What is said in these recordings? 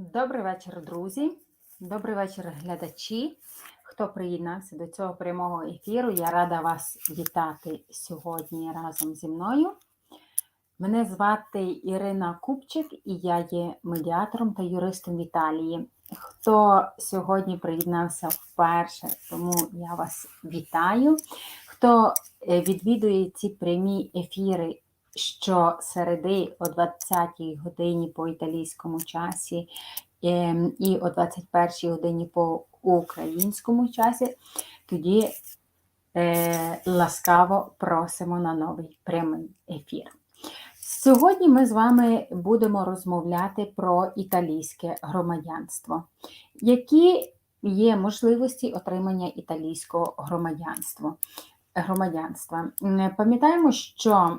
Добрий вечір, друзі. Добрий вечір, глядачі. Хто приєднався до цього прямого ефіру, я рада вас вітати сьогодні разом зі мною. Мене звати Ірина Купчик і я є медіатором та юристом в Італії. Хто сьогодні приєднався вперше, тому я вас вітаю. Хто е, відвідує ці прямі ефіри щосереди о 20-й годині по італійському часі ем, і о 21-й годині по українському часі, тоді е, ласкаво просимо на новий прямий ефір. Сьогодні ми з вами будемо розмовляти про італійське громадянство. Які є можливості отримання італійського громадянства? Громадянства. Пам'ятаємо, що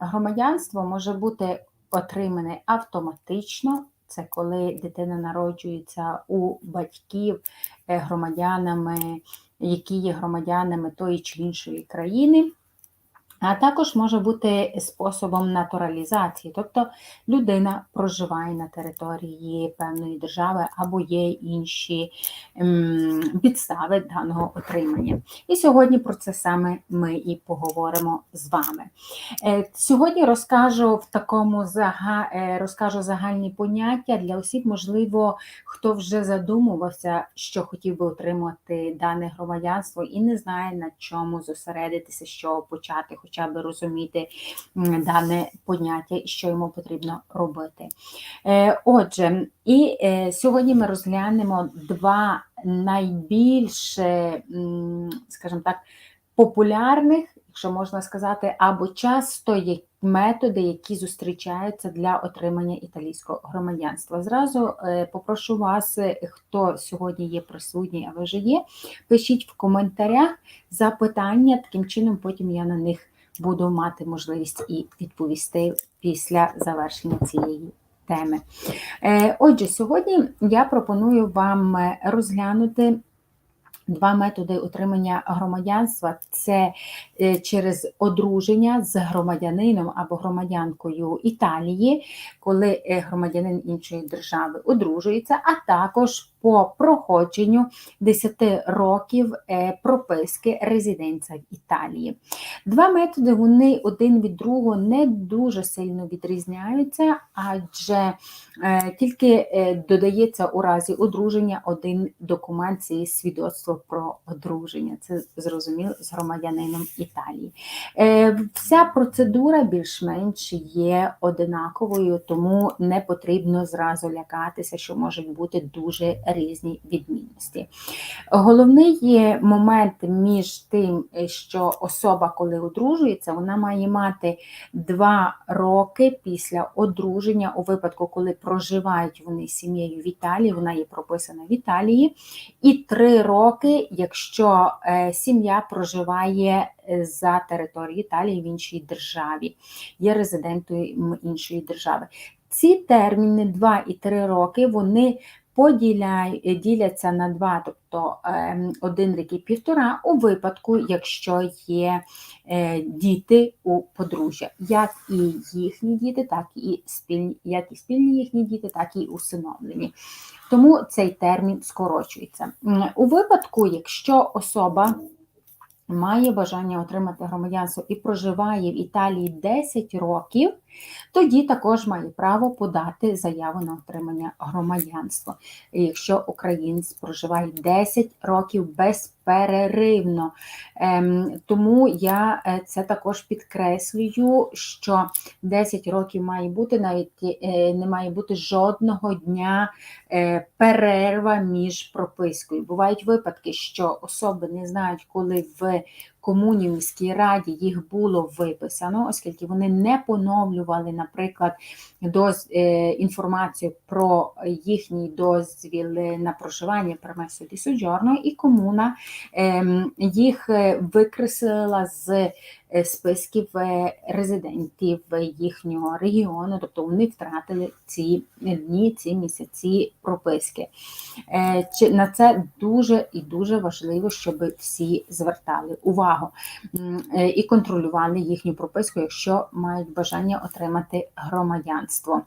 громадянство може бути отримане автоматично, це коли дитина народжується у батьків е, громадянами, які є громадянами тої чи іншої країни а також може бути способом натуралізації, тобто людина проживає на території певної держави або є інші ем, підстави даного отримання. І сьогодні про це саме ми і поговоримо з вами. Е, сьогодні розкажу в такому. Е, розкажу загальні поняття для осіб, можливо, хто вже задумувався, що хотів би отримати дане громадянство і не знає на чому зосередитися, що почати хоча б розуміти дане поняття і що йому потрібно робити. Е, отже, і е, сьогодні ми розглянемо два найбільш, скажімо так, популярних, якщо можна сказати, або часто є методи, які зустрічаються для отримання італійського громадянства. Зразу е, попрошу вас, хто сьогодні є присутній, а ви вже є, пишіть в коментарях запитання, таким чином потім я на них буду мати можливість і відповісти після завершення цієї теми. Е, отже, сьогодні я пропоную вам розглянути. Два методи отримання громадянства це е, через одруження з громадянином або громадянкою Італії, коли е, громадянин іншої держави одружується, а також по проходженню 10 років е, прописки резиденція в Італії. Два методи вони один від другого не дуже сильно відрізняються, адже е, тільки е, додається у разі одруження один документ це свідоцтво про одруження. Це зрозуміло з громадянином Італії. Вся процедура більш-менш є одинаковою, тому не потрібно зразу лякатися, що можуть бути дуже різні відмінності. Головний момент між тим, що особа, коли одружується, вона має мати два роки після одруження, у випадку, коли проживають вони сім'єю в Італії, вона є прописана в Італії, і три роки, якщо е, сім'я проживає е, за територією Італії в іншій державі, є резидентом іншої держави. Ці терміни 2 і 3 роки вони поділяй, е, діляться на два, тобто ем, один рік і півтора, у випадку, якщо є е, діти у подружжя, як і їхні діти, так і спільні, як і спільні їхні діти, так і усиновлені. Тому цей термін скорочується. У випадку, якщо особа має бажання отримати громадянство і проживає в Італії 10 років, тоді також має право подати заяву на отримання громадянства, якщо українець проживає 10 років безперервно. Ем, тому я е, це також підкреслюю, що 10 років має бути, навіть е, не має бути жодного дня е, перерва між пропискою. Бувають випадки, що особи не знають, коли в комуні в міській раді їх було виписано, оскільки вони не поновлювали, наприклад, доз, е, інформацію про їхній дозвіл на проживання пермесо і соджорно, і комуна е, їх е, викреслила з списків е, резидентів їхнього регіону, тобто вони втратили ці дні, ці місяці прописки. Чи на це дуже і дуже важливо, щоб всі звертали увагу і контролювали їхню прописку, якщо мають бажання отримати громадянство.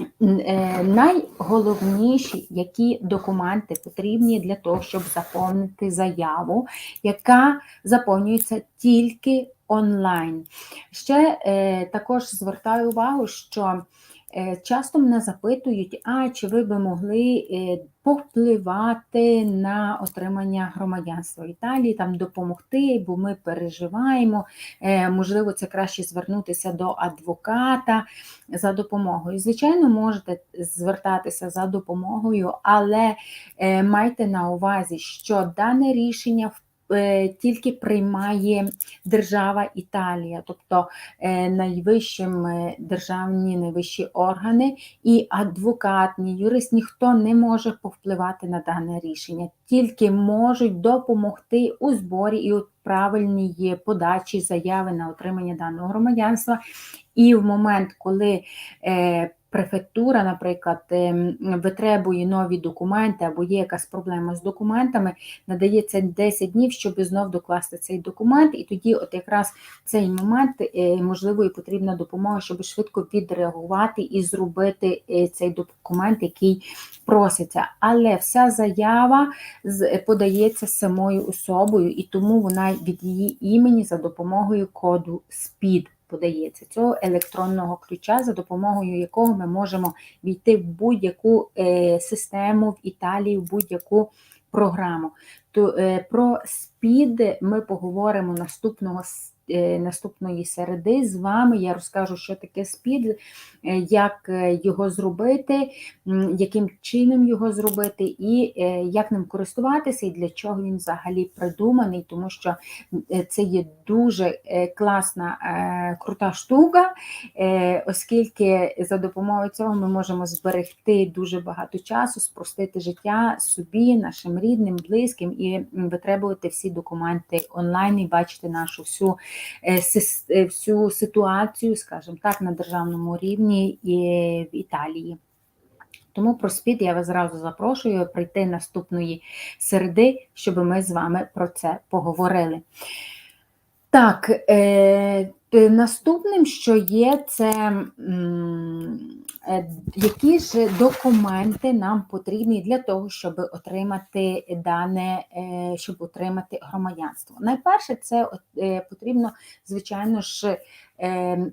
Е, Найголовніші, які документи потрібні для того, щоб заповнити заяву, яка заповнюється тільки онлайн. Ще е, також звертаю увагу, що часто мене запитують, а чи ви би могли е, повпливати на отримання громадянства Італії, там допомогти, бо ми переживаємо. Е, можливо, це краще звернутися до адвоката за допомогою. Звичайно, можете звертатися за допомогою, але е, майте на увазі, що дане рішення е, тільки приймає держава Італія, тобто е, найвищим е, державні найвищі органи, і адвокат, ні юрист, ніхто не може повпливати на дане рішення, тільки можуть допомогти у зборі і у правильній подачі заяви на отримання даного громадянства. І в момент, коли е, префектура, наприклад, е, витребує нові документи або є якась проблема з документами, надається 10 днів, щоб знов докласти цей документ, і тоді, от якраз цей момент, е, можливо, і потрібна допомога, щоб швидко відреагувати і зробити е, цей документ, який проситься. Але вся заява з- подається самою особою, і тому вона від її імені за допомогою коду СПІД подається цього електронного ключа, за допомогою якого ми можемо війти в будь-яку е, систему в Італії, в будь-яку програму. То е, про СПІД ми поговоримо наступного наступної середи з вами. Я розкажу, що таке СПІД, е, як е, його зробити, яким чином його зробити, і е, як ним користуватися, і для чого він взагалі придуманий, тому що е, це є дуже е, класна, е, крута штука, е, оскільки за допомогою цього ми можемо зберегти дуже багато часу, спростити життя собі, нашим рідним, близьким і витребувати всі документи онлайн і бачити нашу всю, е, е, всю ситуацію, скажімо так, на державному рівні і в Італії. Тому про спід я вас зразу запрошую прийти наступної середи, щоб ми з вами про це поговорили. Так, е, наступним, що є, це е, які ж документи нам потрібні для того, щоб отримати дане, е, щоб отримати громадянство. Найперше, це е, потрібно, звичайно ж, е,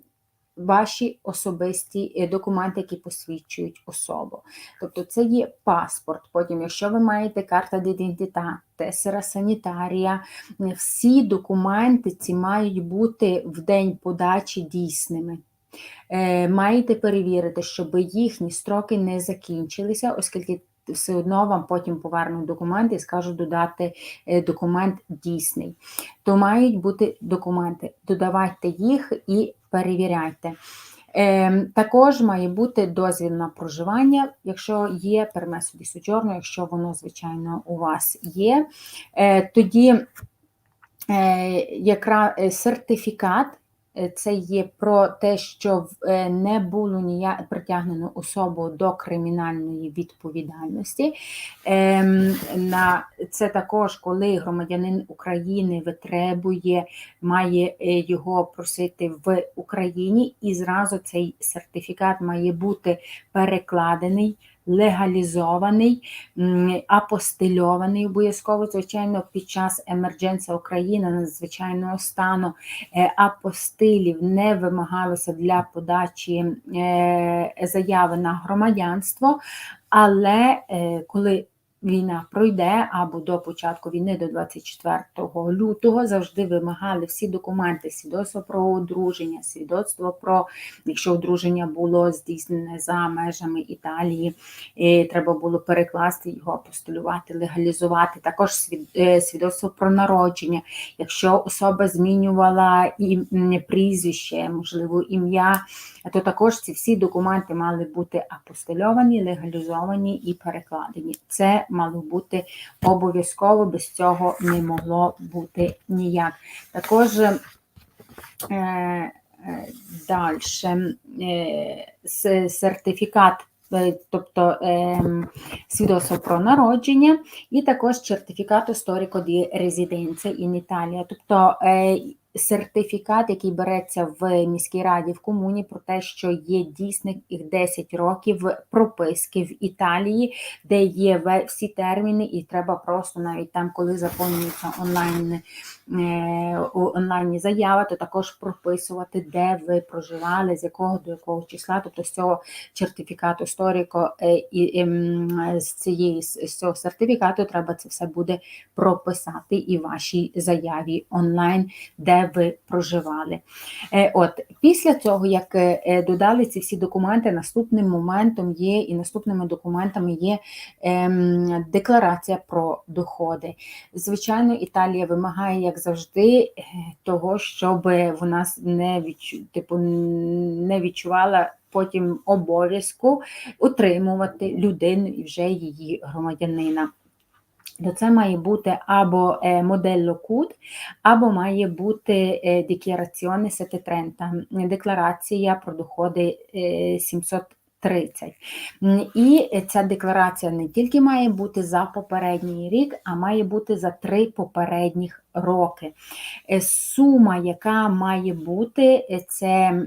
ваші особисті е, документи, які посвідчують особу. Тобто це є паспорт. Потім, якщо ви маєте карта d'identità, тесера санітарія, всі документи ці мають бути в день подачі дійсними. Е, Маєте перевірити, щоб їхні строки не закінчилися, оскільки все одно вам потім повернуть документи і скажуть додати е, документ дійсний. То мають бути документи. Додавайте їх і перевіряйте. Е, також має бути дозвіл на проживання, якщо є пермесо ді соджорно, якщо воно, звичайно, у вас є. Е, тоді е, якраз е, сертифікат. Е, Це є про те, що е, не було ніяк притягнено особу до кримінальної відповідальності. Ем, На це також, коли громадянин України витребує, має е, його просити в Україні, і зразу цей сертифікат має бути перекладений, легалізований, апостильований обов'язково, звичайно, під час емердженція України надзвичайного стану. Е, апостилів не вимагалося для подачі е, заяви на громадянство, але е, коли війна пройде або до початку війни, до 24 лютого, завжди вимагали всі документи, свідоцтво про одруження, свідоцтво про, якщо одруження було здійснене за межами Італії, е, треба було перекласти його, апостолювати, легалізувати. Також е, свідоцтво про народження. Якщо особа змінювала і прізвище, можливо, ім'я, то також ці всі документи мали бути апостильовані, легалізовані і перекладені. Це мало бути обов'язково, без цього не могло бути ніяк. Також е, е, далі е, сертифікат. е, Тобто ем, свідоцтво про народження, і також сертифікат storico di residenza in Italia. Тобто е, сертифікат, який береться в міській раді в комуні, про те, що є дійсних 10 років прописки в Італії, де є всі терміни, і треба просто навіть там, коли заповнюється онлайн у- онлайні заява, то також прописувати, де ви проживали, з якого до якого числа, тобто з цього сертифікату сторіко е, і ем, з цієї з цього сертифікату треба це все буде прописати і вашій заяві онлайн, де ви проживали. Е, От після цього, як е, е, додали ці всі документи, наступним моментом є і наступними документами є ем, декларація про доходи. Звичайно, Італія вимагає, як завжди, е, того, щоб вона не відчу, типу, не відчувала потім обов'язку утримувати людину і вже її громадянина. То це має бути або е, моделло КУД, або має бути е, Dichiarazione 730, декларація про доходи е, 730. І ця декларація не тільки має бути за попередній рік, а має бути за три попередніх роки. Е, Сума, яка має бути, е, це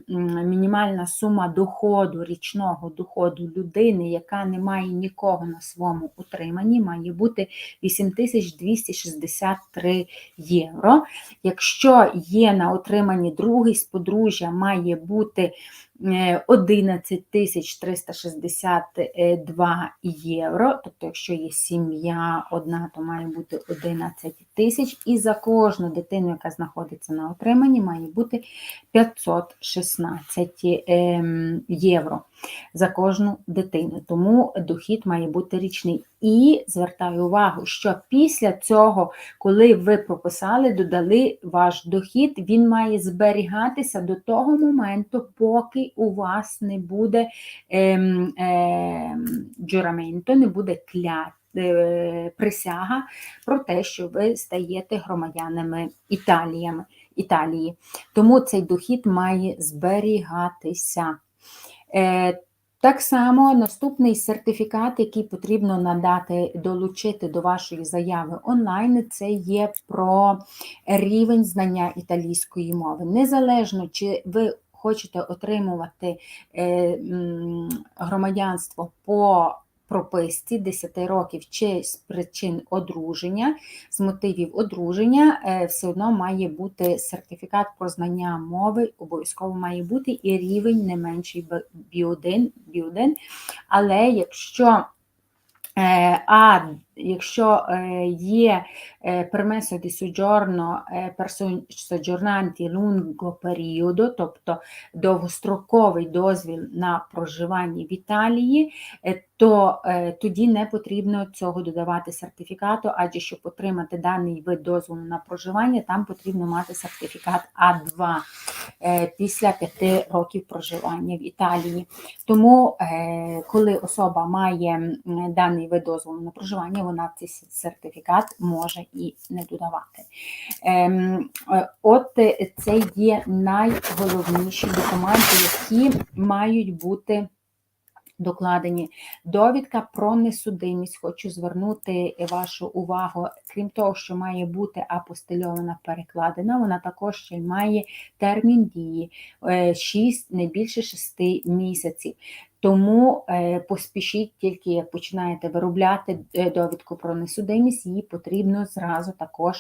мінімальна сума доходу, річного доходу людини, яка не має нікого на своєму утриманні, має бути 8263 євро. Якщо є на утриманні другий з подружжя, має бути е, 11 362 євро. Тобто, якщо є сім'я одна, то має бути 11 тисяч. І за кожну дитину, яка знаходиться на утриманні, має бути 516 ем, євро за кожну дитину. Тому дохід має бути річний. І звертаю увагу, що після цього, коли ви прописали, додали ваш дохід, він має зберігатися до того моменту, поки у вас не буде ем, ем, джураменто, не буде клят. Е, Присяга про те, що ви стаєте громадянами Італіями, Італії. Тому цей дохід має зберігатися. Е, Так само наступний сертифікат, який потрібно надати, долучити до вашої заяви онлайн, це є про рівень знання італійської мови. Незалежно, чи ви хочете отримувати е, громадянство по прописці 10 років чи з причин одруження, з мотивів одруження, е, все одно має бути сертифікат про знання мови, обов'язково має бути і рівень не менший B1, B1. Але якщо е, а якщо е, є permesso di soggiorno soggiornanti lungo periodo, тобто довгостроковий дозвіл на проживання в Італії, е, то е, тоді не потрібно цього додавати сертифікату, адже щоб отримати даний вид дозволу на проживання, там потрібно мати сертифікат А2 е, після 5 років проживання в Італії. Тому, коли особа має даний вид дозволу на проживання, вона цей сертифікат може і не додавати. Ем, е, От е, це є найголовніші документи, які мають бути. Докладені довідка про несудимість. Хочу звернути вашу увагу, крім того, що має бути апостильована перекладена, вона також ще має термін дії 6, не більше 6 місяців. Тому е, поспішіть, тільки як починаєте виробляти е, довідку про несудимість, її потрібно зразу також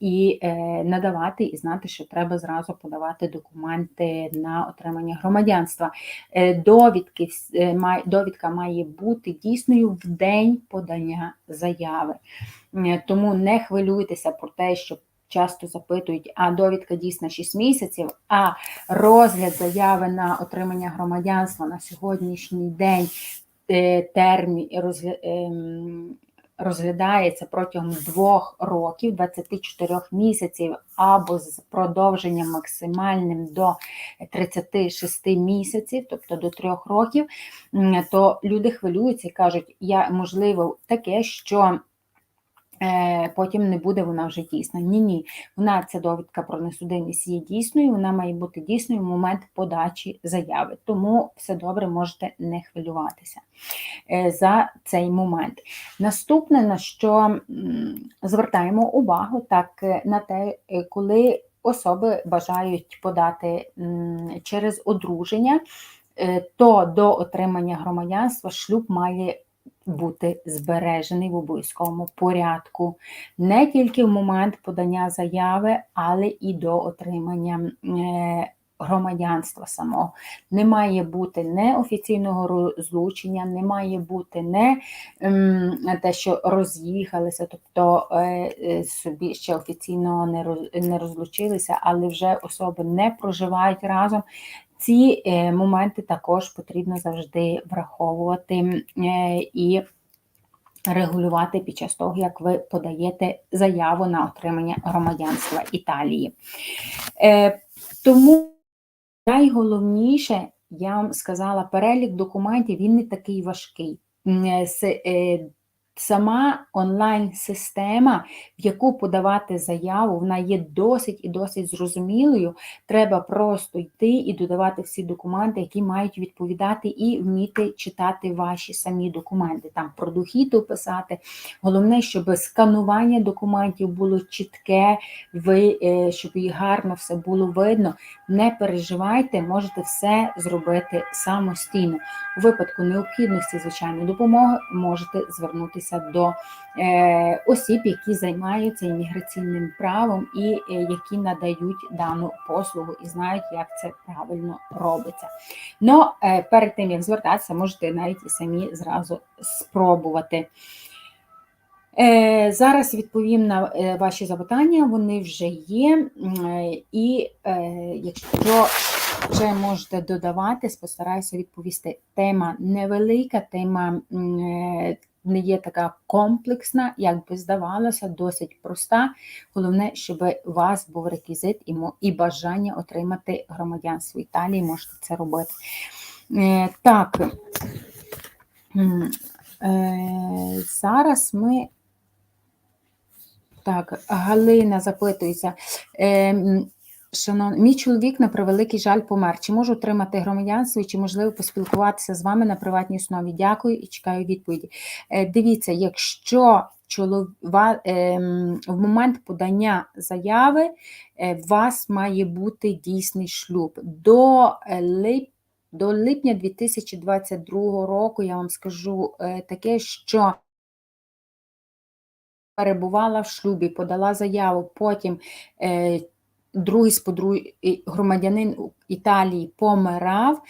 і е, надавати, і знати, що треба зразу подавати документи на отримання громадянства. Довідки, довідка має бути дійсною в день подання заяви. Тому не хвилюйтеся про те, що часто запитують, а довідка дійсна 6 місяців, а розгляд заяви на отримання громадянства на сьогоднішній день е, термін ем, розглядається протягом двох років, 24 місяців, або з продовженням максимальним до 36 місяців, тобто до трьох років, то люди хвилюються і кажуть, я можливо таке, що потім не буде вона вже дійсна. Ні, ні, вона ця довідка про несудимість є дійсною, вона має бути дійсною в момент подачі заяви. Тому все добре, можете не хвилюватися е, за цей момент. Наступне, на що звертаємо увагу, так е, на те, е, коли особи бажають подати через одруження, е, то до отримання громадянства шлюб має бути збережений в обов'язковому порядку, не тільки в момент подання заяви, але і до отримання е, громадянства самого. Не має бути неофіційного розлучення, не має бути не те, що роз'їхалися, тобто е, е, собі ще офіційно не розлучилися, але вже особи не проживають разом. Ці е, моменти також потрібно завжди враховувати і регулювати під час того, як ви подаєте заяву на отримання громадянства Італії. Тому Найголовніше, я вам сказала, перелік документів він не такий важкий. Е, Сама онлайн-система, в яку подавати заяву, вона є досить і досить зрозумілою. Треба просто йти і додавати всі документи, які мають відповідати, і вміти читати ваші самі документи. Там про дохід описати. Головне, щоб сканування документів було чітке, ви, е, щоб їх гарно все було видно. Не переживайте, можете все зробити самостійно. У випадку необхідності звичайної допомоги можете звернутися звернутися до е, осіб, які займаються імміграційним правом і е, які надають дану послугу і знають, як це правильно робиться. Но е, перед тим як звертатися, можете навіть і самі зразу спробувати. Зараз відповім на ваші запитання, вони вже є, і якщо вже можете додавати, постараюся відповісти. Тема невелика, тема не є така комплексна, як би здавалося, досить проста. Головне, щоб у вас був реквізит і бажання отримати громадянство Італії, можете це робити. Е, так, е, зараз ми. Так, Галина запитується. Шановний, мій чоловік на превеликий жаль помер. Чи можу отримати громадянство і чи можливо поспілкуватися з вами на приватній основі? Дякую і чекаю відповіді. Е, дивіться, якщо ем, в момент подання заяви е, у вас має бути дійсний шлюб. До е, лип, до липня 2022 року я вам скажу таке, що перебувала в шлюбі, подала заяву, потім другий сподруй громадянин Італії помирав,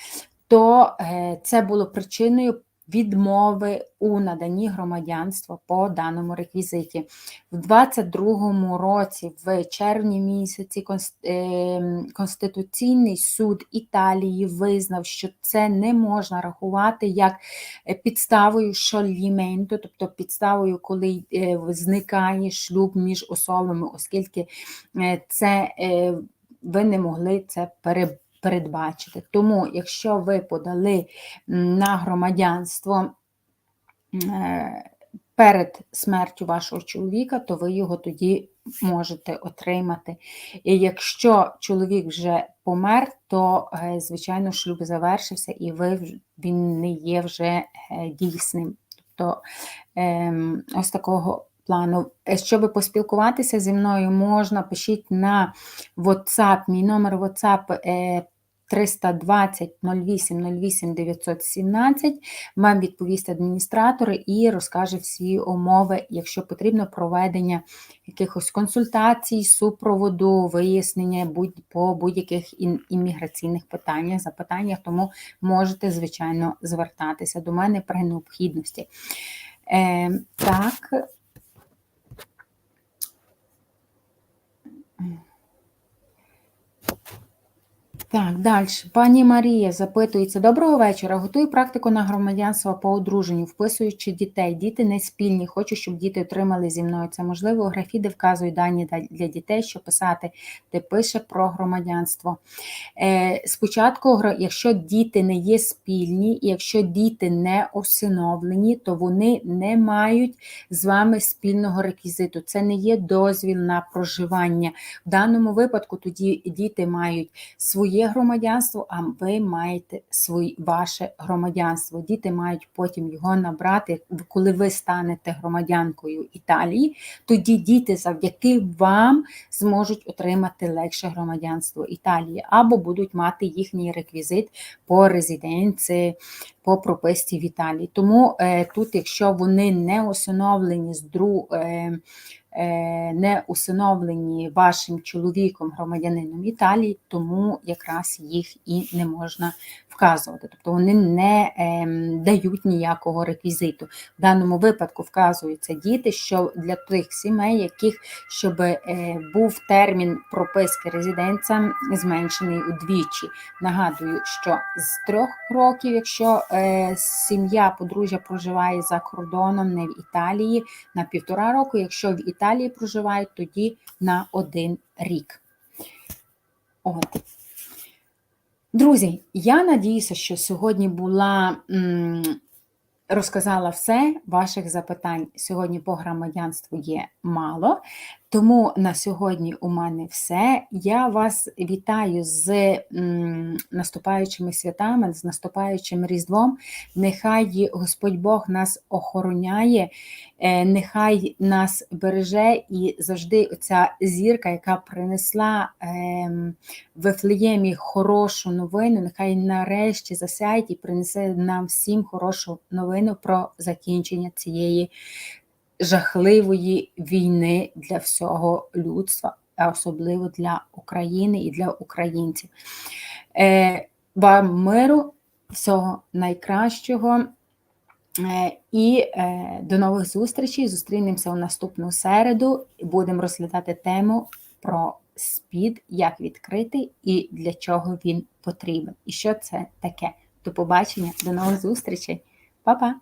то е, це було причиною відмови у наданні громадянства по даному реквізиті. В 22-му році, в червні місяці, е, Конституційний суд Італії визнав, що це не можна рахувати як підставою шоліменту, тобто підставою, коли е, зникає шлюб між особами, оскільки це ви не могли це перебувати передбачити. Тому, якщо ви подали на громадянство е, перед смертю вашого чоловіка, то ви його тоді можете отримати. І якщо чоловік вже помер, то, е, звичайно, шлюб завершився і ви, він не є вже е, дійсним. Тобто ем, ось такого плану. Щоб поспілкуватися зі мною, можна пишіть на WhatsApp, мій номер WhatsApp 320 08 08 917. Вам відповість адміністратор і розкаже всі умови, якщо потрібно проведення якихось консультацій, супроводу, вияснення будь по будь-яких імміграційних питаннях, запитаннях, тому можете, звичайно, звертатися до мене при необхідності. Е, Так. Mm. Так, далі. Пані Марія запитується: Доброго вечора. Готую практику на громадянство по одруженню, вписуючи дітей. Діти не спільні, хочу, щоб діти отримали зі мною. Це можливо, у графі, де вказують дані для дітей, що писати, де пише про громадянство. Е, Спочатку, якщо діти не є спільні, якщо діти не усиновлені, то вони не мають з вами спільного реквізиту. Це не є дозвіл на проживання. В даному випадку тоді діти мають своє своє громадянство, а ви маєте своє, ваше громадянство. Діти мають потім його набрати, коли ви станете громадянкою Італії, тоді діти завдяки вам зможуть отримати легше громадянство Італії або будуть мати їхній реквізит по резиденції, по прописці в Італії. Тому е, тут, якщо вони не усиновлені з дру, е, е, не усиновлені вашим чоловіком, громадянином Італії, тому якраз їх і не можна вказувати. Тобто вони не е, дають ніякого реквізиту. В даному випадку вказуються діти, що для тих сімей, яких щоб е, був термін прописки резиденця зменшений удвічі. Нагадую, що з трьох років, якщо е, сім'я подружжя проживає за кордоном, не в Італії, на півтора року, якщо в Італії проживають, тоді на один рік. От. Друзі, я надіюся, що сьогодні була. Розказала все, ваших запитань сьогодні по громадянству є мало, тому на сьогодні у мене все. Я вас вітаю з наступаючими святами, з наступаючим Різдвом. Нехай Господь Бог нас охороняє, е, нехай нас береже і завжди оця зірка, яка принесла е, в Вифлеємі хорошу новину, нехай нарешті засяє і принесе нам всім хорошу новину про закінчення цієї жахливої війни для всього людства, а особливо для України і для українців. Е, Вам миру, всього найкращого. Е, І е, до нових зустрічей. Зустрінемося у наступну середу будемо розглядати тему про спід, як відкрити і для чого він потрібен. І що це таке. До побачення, до нових зустрічей. Па-па!